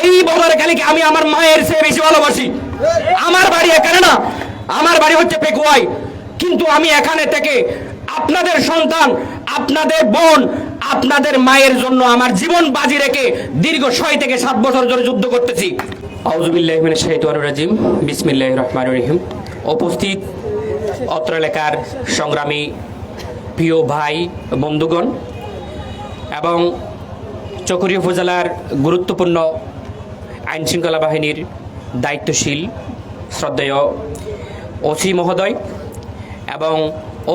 এই বদর কালীকে আমি আমার মায়ের চেয়ে বেশি ভালোবাসি। আমার বাড়ি এখানে না, আমার বাড়ি হচ্ছে পেকুয়াই। কিন্তু আমি এখানে থেকে আপনাদের সন্তান, আপনাদের বোন, আপনাদের মায়ের জন্য আমার জীবন বাজি রেখে দীর্ঘ ছয় থেকে সাত বছর ধরে যুদ্ধ করতেছি। বিসমিল্লাহির রহমানির রহিম। উপস্থিত অত্র এলাকার সংগ্রামী প্রিয় ভাই, বন্ধুগণ, এবং চকরিয়া উপজেলার গুরুত্বপূর্ণ আইন শৃঙ্খলা বাহিনীর দায়িত্বশীল, শ্রদ্ধেয় ওসি মহোদয় এবং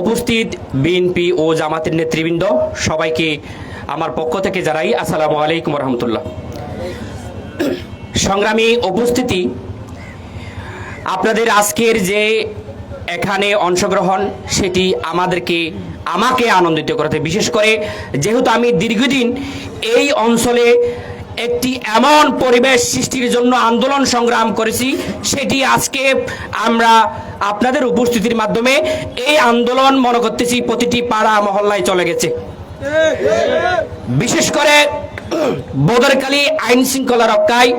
উপস্থিত বিএনপি ও জামাতের নেতৃবৃন্দ সবাইকে আমার পক্ষ থেকে জানাই আসসালামু আলাইকুম রহমতুল্লাহ সংগ্রামী উপস্থিতি, আপনাদের আজকের যে এখানে অংশগ্রহণ, সেটি আমাদেরকে, আমাকে আনন্দিত করতে, বিশেষ করে যেহেতু আমি দীর্ঘদিন এই অঞ্চলে একটি এমন পরিবেশ সৃষ্টির জন্য আন্দোলন সংগ্রাম করেছি, সেটি আজকে আমরা আপনাদের উপস্থিতির মাধ্যমে এই আন্দোলন মনে করতেছি প্রতিটি পাড়া মহল্লায় চলে গেছে। বিশেষ করে বদরকালী আইন শৃঙ্খলা রক্ষায়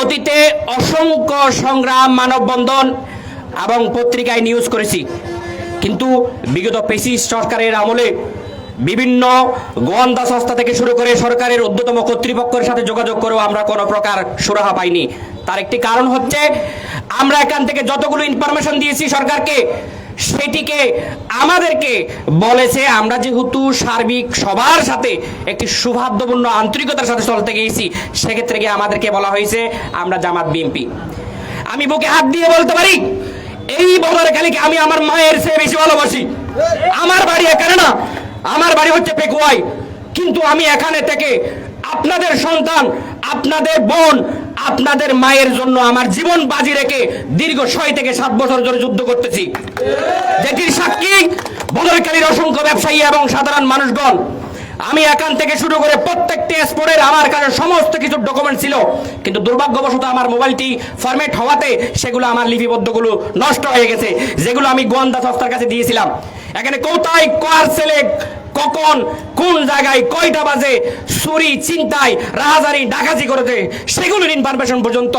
অতীতে অসংখ্য সংগ্রাম, মানববন্ধন এবং পত্রিকায় নিউজ করেছি। কিন্তু বিগত পেশি সরকারের আমলে বিভিন্ন গোয়েন্দা সংস্থা থেকে শুরু করে সরকারের ঊর্ধ্বতম কর্তৃপক্ষের সাথে যোগাযোগ করেও আমরা কোনো প্রকার সুরাহা পাইনি। তার একটি কারণ হচ্ছে, আমরা এখান থেকে যতগুলো ইনফরমেশন দিয়েছি সরকারকে, সেটিকে আমাদেরকে বলেছে, আমরা যেহেতু সার্বিক সবার সাথে একটি সৌহার্দ্যপূর্ণ আন্তরিকতার সাথে চলতে গিয়েছি, সেক্ষেত্রে গিয়ে আমাদেরকে বলা হয়েছে, আমরা জামাত বিএনপি। আমি বুকে হাত দিয়ে বলতে পারি, এই বদর কালীকে আমি আমার মায়ের চেয়ে বেশি ভালোবাসি? আমার বাড়ি এখানে না। আমার বাড়ি হচ্ছে পেকুয়াই। কিন্তু আমি এখানে থেকে আপনাদের সন্তান, আপনাদের বোন, আপনাদের মায়ের জন্য আমার জীবন বাজি রেখে দীর্ঘ ছয় থেকে সাত বছর ধরে যুদ্ধ করতেছি। যেটির সাক্ষী বদরকালীর অসংখ্য ব্যবসায়ী এবং সাধারণ মানুষগণ। আমি এখান থেকে শুরু করে প্রত্যেকটি স্পোর্টের আমার কাছে সমস্ত কিছু ডকুমেন্ট ছিল। কিন্তু দুর্ভাগ্যবশত আমার মোবাইলটি ফরম্যাট হওয়াতে সেগুলো আমার লিপিবদ্ধগুলো নষ্ট হয়ে গেছে। যেগুলো আমি গোয়েন্দা সংস্থার কাছে দিয়েছিলাম। এখানে কোথায় কার ছেলে কখন, কোন জায়গায় কয়টা বাজে, চুরি চিন্তায় রাহাজারি, ডাকাতি করেছে, সেগুলোর ইনফরমেশন পর্যন্ত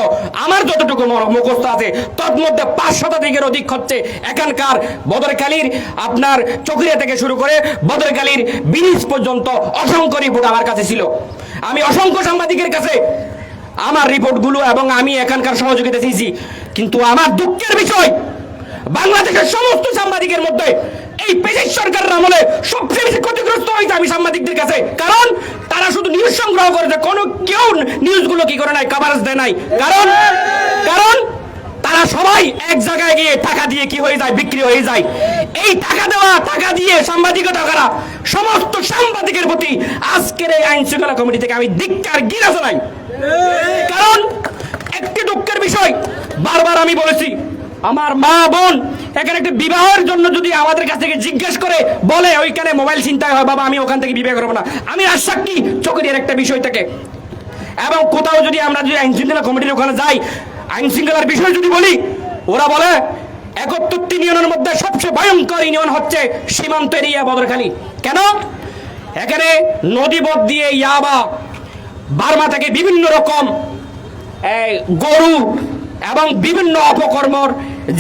আমার যতটুকু মুখস্থ আছে তন্মধ্যে পাঁচ শতাধিকের অধিক হচ্ছে এখানকার বদরকালীর আপনার চকরিয়া থেকে শুরু করে বদরকালীর ব্রিজ পর্যন্ত অসংখ্য রিপোর্ট আমার কাছে ছিল। আমি অসংখ্য সাংবাদিকের কাছে আমার রিপোর্টগুলো এবং আমি এখানকার সহযোগিতা চেয়েছি কিন্তু আমার দুঃখের বিষয়, বাংলাদেশের সমস্ত সাংবাদিকের মধ্যে এই পেশির সরকারের আমলে সবচেয়ে বেশি ক্ষতিগ্রস্ত হয়েছে আমি সাংবাদিকদের কাছে। কারণ তারা শুধু নিউজ সংগ্রহ করেছে কোনো কেউ নিউজগুলো কি করে নাই কাভারেজ দেয় নাই। কারণ কারণ তারা সবাই এক জায়গায় গিয়ে টাকা দিয়ে কি হয়ে যায়, বিক্রি হয়ে যায়। এই টাকা দেওয়া, টাকা দিয়ে সাংবাদিকতা করা, সমস্ত সাংবাদিকের প্রতি আজকের এই আইন শৃঙ্খলা কমিটি থেকে আমি ধিক্কার গিরা জানাই। কারণ একটি দুঃখের বিষয় বারবার আমি বলেছি আমার মা বোন এখানে একটা বিবাহের জন্য যদি আমাদের কাছ থেকে জিজ্ঞেস করে, বলে, ওইখানে মোবাইল চিন্তায় হয়, বাবা, আমি ওখান থেকে বিবাহ করব না। আমি আশ্বাকি চোখের একটা বিষয় থেকে। এবং কোথাও যদি আমরা যদি আইন শৃঙ্খলা কমিটির ওখানে যাই আইন শৃঙ্খলার বিষয় যদি বলি, ওরা বলে একত্তরটি ইউনিয়নের মধ্যে সবচেয়ে ভয়ঙ্কর ইউনিয়ন হচ্ছে সীমান্ত এরিয়া বদরখালী। কেন? এখানে নদীপথ দিয়ে ইয়াবা, বার্মা থেকে বিভিন্ন রকম গরু এবং বিভিন্ন অপকর্মর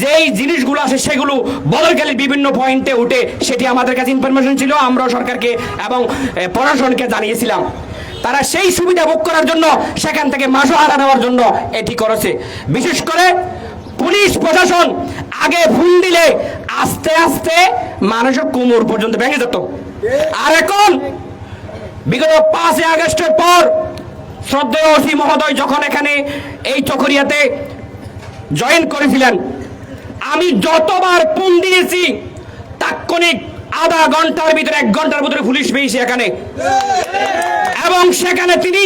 যেই জিনিসগুলো আছে সেগুলো বদরকালীর বিভিন্ন পয়েন্টে উঠে, সেটি আমাদের কাছে ইনফরমেশন ছিল আমরা সরকারকে এবং প্রশাসনকে জানিয়েছিলাম। তারা সেই সুবিধা ভোগ করার জন্য সেখান থেকে মাসোহারা নেওয়ার জন্য এটি করেছে। বিশেষ করে পুলিশ প্রশাসন আগে ফোন দিলে আস্তে আস্তে মানুষের কোমর পর্যন্ত ভেঙে যেত। আর এখন, বিগত পাঁচই আগস্টের পর শ্রদ্ধেয় ওসি মহোদয় যখন এখানে এই চকরিয়াতে জয়েন করেছিলেন আমি যতবার ফোন দিয়েছি, তাৎক্ষণিক আধা ঘণ্টার ভিতরে, এক ঘণ্টার ভিতরে পুলিশ পেয়েছে এখানে। এবং সেখানে তিনি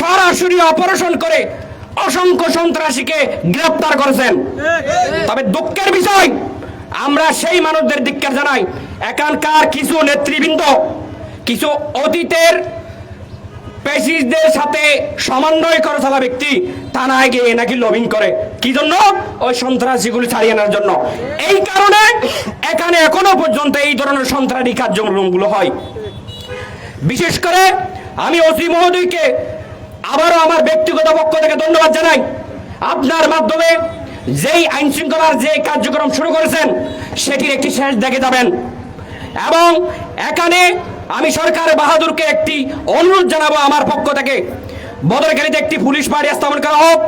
সরাসরি অপারেশন করে অসংখ্য সন্ত্রাসীকে গ্রেপ্তার করেছেন। তবে দুঃখের বিষয়, আমরা সেই মানুষদের ধিক্কার জানাই। এখানকার কিছু নেতৃবৃন্দ, কিছু অতীতের পেশিসদের সাথে সমন্বয় করে চলা ব্যক্তি থানায় গিয়ে নাকি লবিং করে। কি জন্য? ওই সন্ত্রাসীগুলি ছাড়িয়ে আনার জন্য। এই কারণে এখানে এখনও পর্যন্ত এই ধরনের সন্ত্রাসী কার্যক্রমগুলো হয়। বিশেষ করে আমি ওসি মহোদয়কে আবারও আমার ব্যক্তিগত পক্ষ থেকে ধন্যবাদ জানাই। আপনার মাধ্যমে যেই আইন শৃঙ্খলার যে কার্যক্রম শুরু করেছেন, সেটির একটি শেষ দেখে যাবেন। এবং এখানে আমি সরকার বাহাদুরকে একটি অনুরোধ জানাব আমার পক্ষ থেকে। বদরখালীতে একটি পুলিশ বাড়ি স্থাপন করা হোক।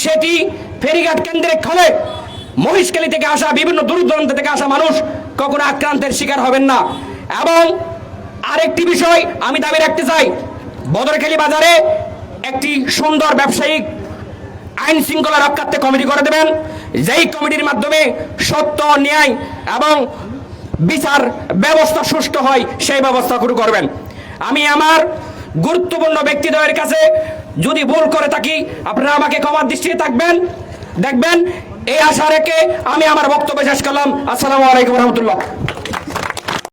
সেটি ফেরিঘাট কেন্দ্রে খোলে। মহিষখালী থেকে আসা বিভিন্ন দূর দূরান্ত থেকে আসা মানুষ কখনো আক্রান্তের শিকার হবেন না। এবং আরেকটি বিষয় আমি দাবি রাখতে চাই। বদরখালী বাজারে একটি সুন্দর ব্যবসায়িক আইন শৃঙ্খলা রক্ষার্থে কমিটি করে দেবেন। যেই কমিটির মাধ্যমে সত্য, ন্যায় এবং বিচার ব্যবস্থা সুষ্ঠু হয়, সেই ব্যবস্থা শুরু করবেন। আমি আমার গুরুত্বপূর্ণ ব্যক্তিদ্বয়ের কাছে যদি ভুল করে থাকি, আপনারা আমাকে ক্ষমার দৃষ্টিতে থাকবেন। দেখবেন, এই আশা রেখে আমি আমার বক্তব্য শেষ করলাম। আসসালামু আলাইকুম রহমতুল্লাহ।